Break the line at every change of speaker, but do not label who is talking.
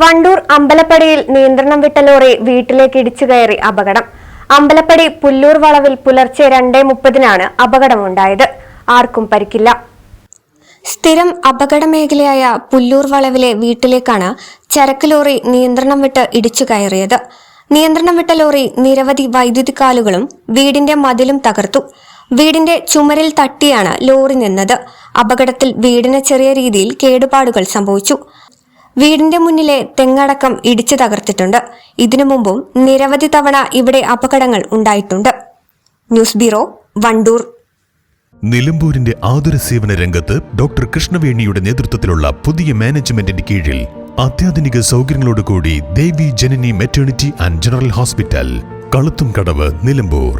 വണ്ടൂർ അമ്പലപ്പടിയിൽ നിയന്ത്രണം വിട്ട ലോറി വീട്ടിലേക്ക് ഇടിച്ചു കയറി അപകടം. അമ്പലപ്പടി പുല്ലൂർ വളവിൽ പുലർച്ചെ രണ്ടേ മുപ്പതിനാണ് അപകടമുണ്ടായത്. ആർക്കും പരിക്കില്ല. സ്ഥിരം അപകട മേഖലയായ പുല്ലൂർ വളവിലെ വീട്ടിലേക്കാണ് ചരക്ക് ലോറി നിയന്ത്രണം വിട്ട് ഇടിച്ചു കയറിയത്. നിയന്ത്രണം വിട്ട ലോറി നിരവധി വൈദ്യുതി കാലുകളും വീടിന്റെ മതിലും തകർത്തു. വീടിന്റെ ചുമരിൽ തട്ടിയാണ് ലോറി നിന്നത്. അപകടത്തിൽ വീടിന് ചെറിയ രീതിയിൽ കേടുപാടുകൾ സംഭവിച്ചു. വീടിന്റെ മുന്നിലെ തെങ്ങടക്കം ഇടിച്ചു തകർത്തിട്ടുണ്ട്. ഇതിനു മുമ്പും നിരവധി തവണ ഇവിടെ അപകടങ്ങൾ ഉണ്ടായിട്ടുണ്ട്. News bureau Wandoor.
നിലമ്പൂരിന്റെ ആതുര സേവന രംഗത്ത് ഡോക്ടർ കൃഷ്ണവേണിയുടെ നേതൃത്വത്തിലുള്ള പുതിയ മാനേജ്മെന്റിന്റെ കീഴിൽ അത്യാധുനിക സൗകര്യങ്ങളോടുകൂടി Devi Janani maternity and general hospital കളുത്തും Kadavu Nilambur.